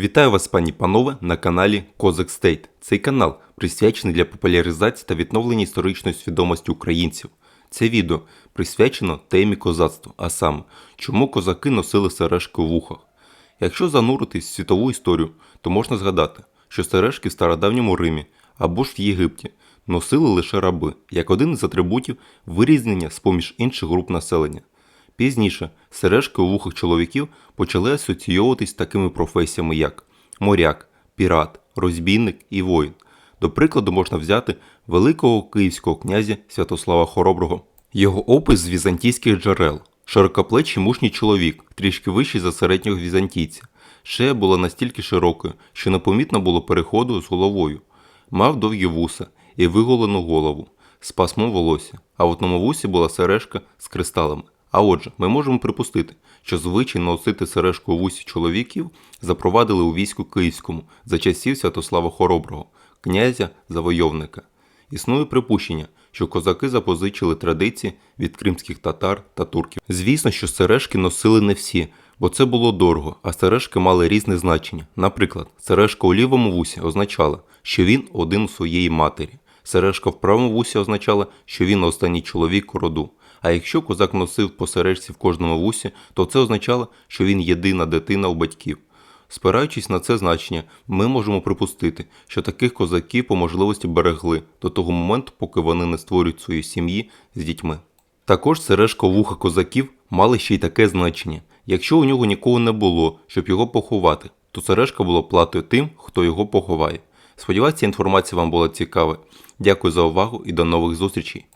Вітаю вас, пані панове, на каналі Козак Стейт. Цей канал присвячений для популяризації та відновлення історичної свідомості українців. Це відео присвячено темі козацтва, а саме, чому козаки носили сережки у вухах. Якщо зануритись в світову історію, то можна згадати, що сережки в стародавньому Римі або ж в Єгипті носили лише раби, як один із атрибутів вирізнення з поміж інших груп населення. Пізніше сережки у вухах чоловіків почали асоційовуватись з такими професіями, як моряк, пірат, розбійник і воїн. До прикладу можна взяти великого київського князя Святослава Хороброго. Його опис з візантійських джерел. Широкоплечий мужній чоловік, трішки вищий за середнього візантійця. Шея була настільки широкою, що непомітно було переходу з головою. Мав довгі вуса і виголену голову з пасмом волосся, а в одному вусі була сережка з кристалами. А отже, ми можемо припустити, що звичай носити сережку у вусі чоловіків запровадили у війську київському за часів Святослава Хороброго, князя-завойовника. Існує припущення, що козаки запозичили традиції від кримських татар та турків. Звісно, що сережки носили не всі, бо це було дорого, а сережки мали різне значення. Наприклад, сережка у лівому вусі означала, що він один у своєї матері. Сережка в правому вусі означала, що він останній чоловік у роду. А якщо козак носив по сережці в кожному вусі, то це означало, що він єдина дитина у батьків. Спираючись на це значення, ми можемо припустити, що таких козаків по можливості берегли до того моменту, поки вони не створюють свої сім'ї з дітьми. Також сережка вуха козаків мала ще й таке значення. Якщо у нього нікого не було, щоб його поховати, то сережка була платою тим, хто його поховає. Сподіваюся, інформація вам була цікава. Дякую за увагу і до нових зустрічей!